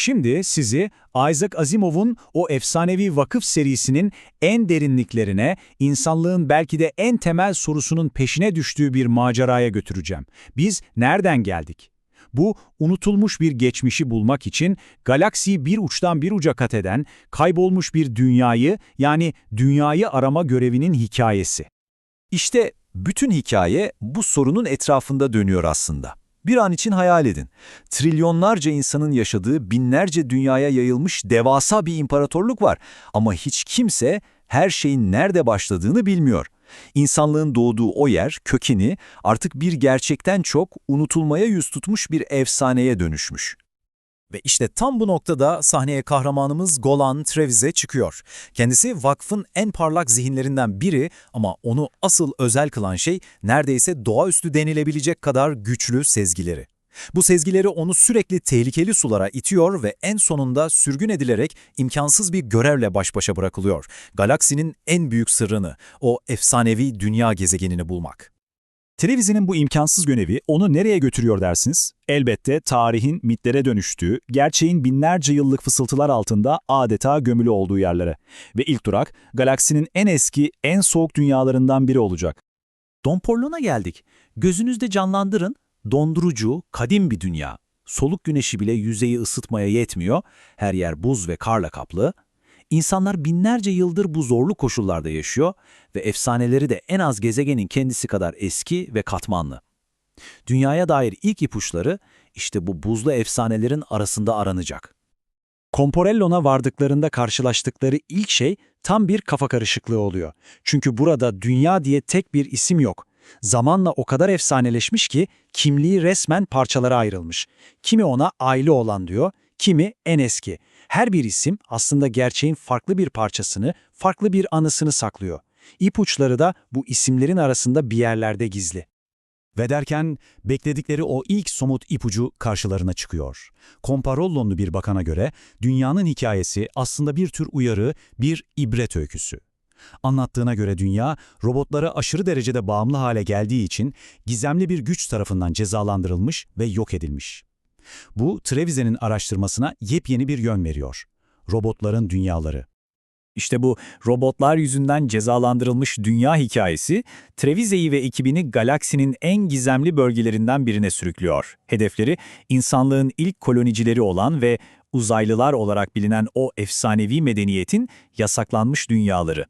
Şimdi sizi Isaac Asimov'un o efsanevi vakıf serisinin en derinliklerine, insanlığın belki de en temel sorusunun peşine düştüğü bir maceraya götüreceğim. Biz nereden geldik? Bu, unutulmuş bir geçmişi bulmak için galaksiyi bir uçtan bir uca kat eden, kaybolmuş bir dünyayı yani dünyayı arama görevinin hikayesi. İşte bütün hikaye bu sorunun etrafında dönüyor aslında. Bir an için hayal edin. Trilyonlarca insanın yaşadığı binlerce dünyaya yayılmış devasa bir imparatorluk var. Ama hiç kimse her şeyin nerede başladığını bilmiyor. İnsanlığın doğduğu o yer, kökeni artık bir gerçekten çok unutulmaya yüz tutmuş bir efsaneye dönüşmüş. Ve işte tam bu noktada sahneye kahramanımız Golan Trevize çıkıyor. Kendisi vakfın en parlak zihinlerinden biri ama onu asıl özel kılan şey neredeyse doğaüstü denilebilecek kadar güçlü sezgileri. Bu sezgileri onu sürekli tehlikeli sulara itiyor ve en sonunda sürgün edilerek imkansız bir görevle baş başa bırakılıyor. Galaksinin en büyük sırrını, o efsanevi dünya gezegenini bulmak. Televizinin bu imkansız görevi onu nereye götürüyor dersiniz? Elbette tarihin mitlere dönüştüğü, gerçeğin binlerce yıllık fısıltılar altında adeta gömülü olduğu yerlere. Ve ilk durak, galaksinin en eski, en soğuk dünyalarından biri olacak. Domporluna geldik. Gözünüzde canlandırın, dondurucu, kadim bir dünya. Soluk güneşi bile yüzeyi ısıtmaya yetmiyor, her yer buz ve karla kaplı. İnsanlar binlerce yıldır bu zorlu koşullarda yaşıyor ve efsaneleri de en az gezegenin kendisi kadar eski ve katmanlı. Dünyaya dair ilk ipuçları işte bu buzlu efsanelerin arasında aranacak. Comporellon'a vardıklarında karşılaştıkları ilk şey tam bir kafa karışıklığı oluyor. Çünkü burada dünya diye tek bir isim yok. Zamanla o kadar efsaneleşmiş ki kimliği resmen parçalara ayrılmış. Kimi ona aile olan diyor, kimi en eski. Her bir isim aslında gerçeğin farklı bir parçasını, farklı bir anısını saklıyor. İpuçları da bu isimlerin arasında bir yerlerde gizli. Ve derken bekledikleri o ilk somut ipucu karşılarına çıkıyor. Comparollonlu bir bakana göre dünyanın hikayesi aslında bir tür uyarı, bir ibret öyküsü. Anlattığına göre dünya, robotlara aşırı derecede bağımlı hale geldiği için gizemli bir güç tarafından cezalandırılmış ve yok edilmiş. Bu, Trevise'nin araştırmasına yepyeni bir yön veriyor. Robotların dünyaları. İşte bu robotlar yüzünden cezalandırılmış dünya hikayesi, Trevise'yi ve ekibini galaksinin en gizemli bölgelerinden birine sürüklüyor. Hedefleri, insanlığın ilk kolonicileri olan ve uzaylılar olarak bilinen o efsanevi medeniyetin yasaklanmış dünyaları.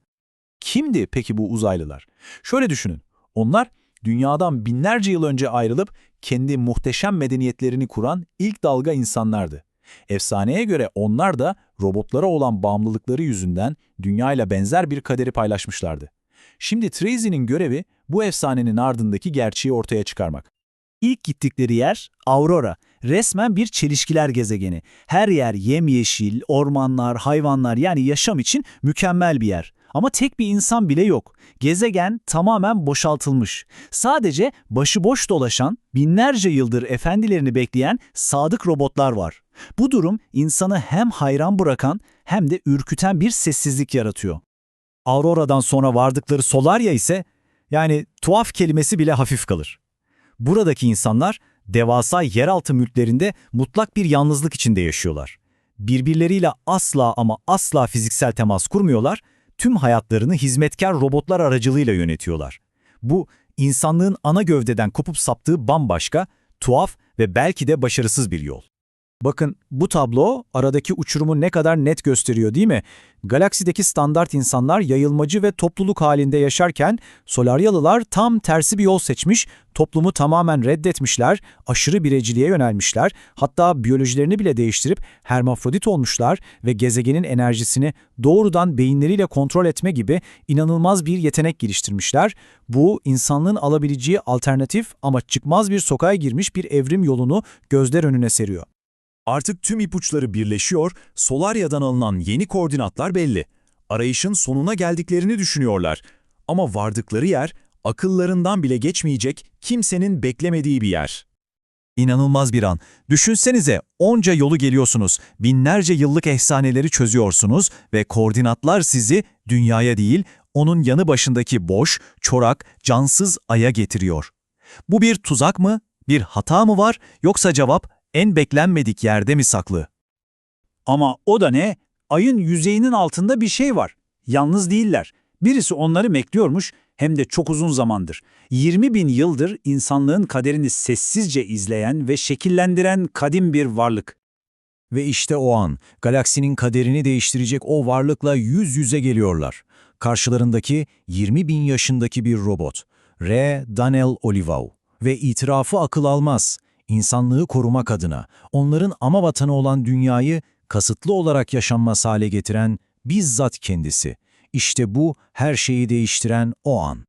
Kimdi peki bu uzaylılar? Şöyle düşünün, onlar dünyadan binlerce yıl önce ayrılıp kendi muhteşem medeniyetlerini kuran ilk dalga insanlardı. Efsaneye göre onlar da robotlara olan bağımlılıkları yüzünden dünyayla benzer bir kaderi paylaşmışlardı. Şimdi Tracy'nin görevi bu efsanenin ardındaki gerçeği ortaya çıkarmak. İlk gittikleri yer Aurora. Resmen bir çelişkiler gezegeni. Her yer yemyeşil, ormanlar, hayvanlar yani yaşam için mükemmel bir yer. Ama tek bir insan bile yok. Gezegen tamamen boşaltılmış. Sadece başıboş dolaşan, binlerce yıldır efendilerini bekleyen sadık robotlar var. Bu durum insanı hem hayran bırakan hem de ürküten bir sessizlik yaratıyor. Aurora'dan sonra vardıkları Solaria ise yani tuhaf kelimesi bile hafif kalır. Buradaki insanlar devasa yeraltı mülklerinde mutlak bir yalnızlık içinde yaşıyorlar. Birbirleriyle asla ama asla fiziksel temas kurmuyorlar, tüm hayatlarını hizmetkar robotlar aracılığıyla yönetiyorlar. Bu, insanlığın ana gövdeden kopup saptığı bambaşka, tuhaf ve belki de başarısız bir yol. Bakın bu tablo aradaki uçurumu ne kadar net gösteriyor değil mi? Galaksideki standart insanlar yayılmacı ve topluluk halinde yaşarken Solaryalılar tam tersi bir yol seçmiş, toplumu tamamen reddetmişler, aşırı bireciliğe yönelmişler, hatta biyolojilerini bile değiştirip hermafrodit olmuşlar ve gezegenin enerjisini doğrudan beyinleriyle kontrol etme gibi inanılmaz bir yetenek geliştirmişler. Bu insanlığın alabileceği alternatif ama çıkmaz bir sokağa girmiş bir evrim yolunu gözler önüne seriyor. Artık tüm ipuçları birleşiyor, Solaria'dan alınan yeni koordinatlar belli. Arayışın sonuna geldiklerini düşünüyorlar. Ama vardıkları yer, akıllarından bile geçmeyecek, kimsenin beklemediği bir yer. İnanılmaz bir an. Düşünsenize onca yolu geliyorsunuz, binlerce yıllık efsaneleri çözüyorsunuz ve koordinatlar sizi dünyaya değil, onun yanı başındaki boş, çorak, cansız aya getiriyor. Bu bir tuzak mı, bir hata mı var yoksa cevap en beklenmedik yerde mi saklı? Ama o da ne? Ayın yüzeyinin altında bir şey var. Yalnız değiller. Birisi onları bekliyormuş hem de çok uzun zamandır. 20 bin yıldır insanlığın kaderini sessizce izleyen ve şekillendiren kadim bir varlık. Ve işte o an galaksinin kaderini değiştirecek o varlıkla yüz yüze geliyorlar. Karşılarındaki 20 bin yaşındaki bir robot. R. Daniel Olivau. Ve itirafı akıl almaz. İnsanlığı korumak adına, onların ama vatanı olan dünyayı kasıtlı olarak yaşanmaz hale getiren bizzat kendisi. İşte bu her şeyi değiştiren o an.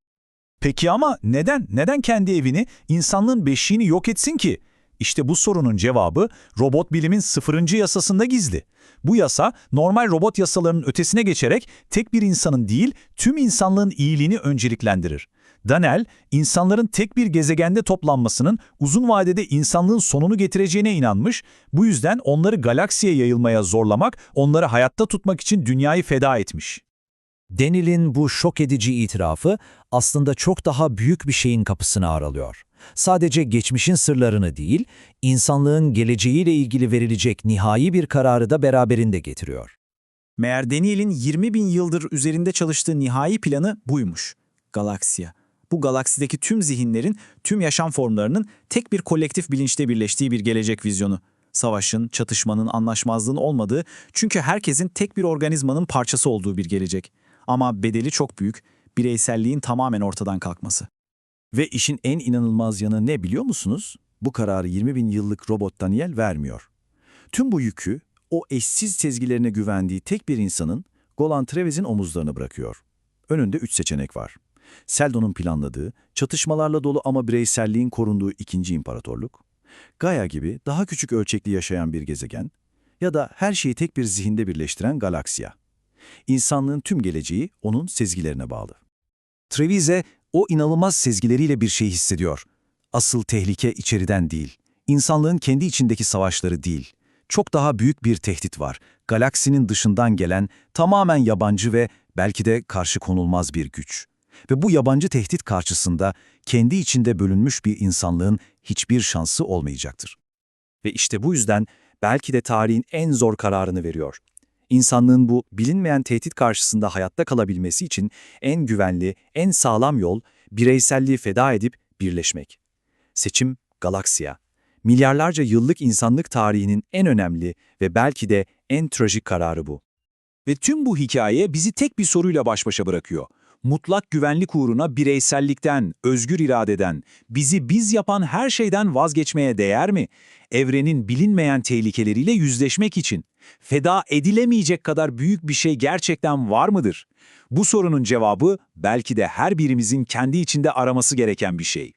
Peki ama neden? Neden kendi evini, insanlığın beşiğini yok etsin ki? İşte bu sorunun cevabı robot bilimin sıfırıncı yasasında gizli. Bu yasa normal robot yasalarının ötesine geçerek tek bir insanın değil tüm insanlığın iyiliğini önceliklendirir. Daniel, insanların tek bir gezegende toplanmasının uzun vadede insanlığın sonunu getireceğine inanmış, bu yüzden onları galaksiye yayılmaya zorlamak, onları hayatta tutmak için dünyayı feda etmiş. Daniel'in bu şok edici itirafı aslında çok daha büyük bir şeyin kapısını aralıyor. Sadece geçmişin sırlarını değil, insanlığın geleceğiyle ilgili verilecek nihai bir kararı da beraberinde getiriyor. Meğer Daniel'in 20 bin yıldır üzerinde çalıştığı nihai planı buymuş. Galaksiya. Bu galaksideki tüm zihinlerin, tüm yaşam formlarının tek bir kolektif bilinçte birleştiği bir gelecek vizyonu. Savaşın, çatışmanın, anlaşmazlığın olmadığı, çünkü herkesin tek bir organizmanın parçası olduğu bir gelecek. Ama bedeli çok büyük, bireyselliğin tamamen ortadan kalkması. Ve işin en inanılmaz yanı ne biliyor musunuz? Bu kararı 20 bin yıllık robot Daniel vermiyor. Tüm bu yükü o eşsiz sezgilerine güvendiği tek bir insanın Golan Trevez'in omuzlarına bırakıyor. Önünde üç seçenek var. Seldon'un planladığı, çatışmalarla dolu ama bireyselliğin korunduğu ikinci imparatorluk, Gaia gibi daha küçük ölçekli yaşayan bir gezegen ya da her şeyi tek bir zihinde birleştiren galaksiya. İnsanlığın tüm geleceği onun sezgilerine bağlı. Trevize o inanılmaz sezgileriyle bir şey hissediyor. Asıl tehlike içeriden değil. İnsanlığın kendi içindeki savaşları değil. Çok daha büyük bir tehdit var. Galaksinin dışından gelen, tamamen yabancı ve belki de karşı konulmaz bir güç. Ve bu yabancı tehdit karşısında kendi içinde bölünmüş bir insanlığın hiçbir şansı olmayacaktır. Ve işte bu yüzden belki de tarihin en zor kararını veriyor. İnsanlığın bu bilinmeyen tehdit karşısında hayatta kalabilmesi için en güvenli, en sağlam yol bireyselliği feda edip birleşmek. Seçim Galaksiya. Milyarlarca yıllık insanlık tarihinin en önemli ve belki de en trajik kararı bu. Ve tüm bu hikaye bizi tek bir soruyla baş başa bırakıyor. Mutlak güvenlik uğruna bireysellikten, özgür iradeden, bizi biz yapan her şeyden vazgeçmeye değer mi? Evrenin bilinmeyen tehlikeleriyle yüzleşmek için. Feda edilemeyecek kadar büyük bir şey gerçekten var mıdır? Bu sorunun cevabı belki de her birimizin kendi içinde araması gereken bir şey.